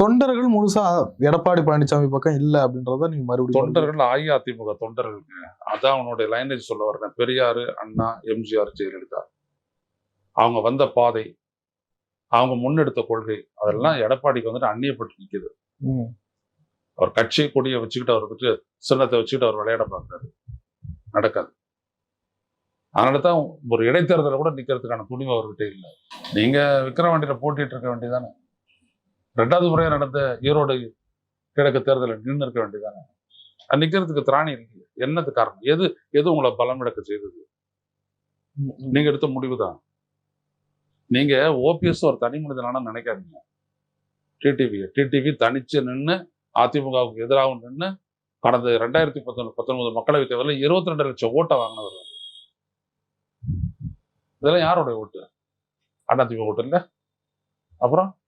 தொண்டர்கள் முழுசா எடப்பாடி பழனிசாமி பக்கம் இல்ல அப்படின்றத நீங்க மறுபடியும் தொண்டர்கள் அஇஅதிமுக தொண்டர்களுக்கு அதான் அவனுடைய லைனேஜ் சொல்ல வர்றேன். பெரியாரு அண்ணா எம்ஜிஆர் ஜெயலலிதா. அவங்க வந்த பாதை அவங்க முன்னெடுத்த கொள்கை அதெல்லாம் எடப்பாடிக்கு வந்துட்டு அந்நியப்பட்டு நிக்குது. ம். அவர் கட்சி கொடியை வச்சுக்கிட்டு அவர் வந்துட்டு சின்னத்தை வச்சுக்கிட்டு அவர் விளையாட பார்க்கறாரு. நடக்காது. அதனால தான் ஒரு இடைத்தேர்தலை கூட நிக்கிறதுக்கான துணிவு அவர்கிட்ட இல்லை. நீங்க விக்கிரவாண்டியில போட்டிட்டு இருக்க வேண்டியதானே ரெண்டாவது முறையா நடந்த ஈரோடு கிழக்கு தேர்தலில் நின்று இருக்க வேண்டியதானே அது நிக்கிறதுக்கு திராணி இருக்கு என்னது காரணம்? எது எது உங்களை பலம் இழக்க செய்தது. நீங்க எடுத்த முடிவு தான் நீங்க ஓபிஎஸ் ஒரு தனி மனிதனான நினைக்காதீங்க. டிடிவி டிடிவி தனிச்சு நின்று அதிமுகவுக்கு எதிராகவும் நின்று கடந்த ரெண்டாயிரத்தி பத்தொன்பது பத்தொன்பது மக்களவைத் தேர்தலில் இருபத்தி ரெண்டு லட்சம் ஓட்டை வாங்கினவர். இதெல்லாம் யாருடைய ஓட்டு? அதிமுக ஓட்டு இல்ல? அப்புறம்?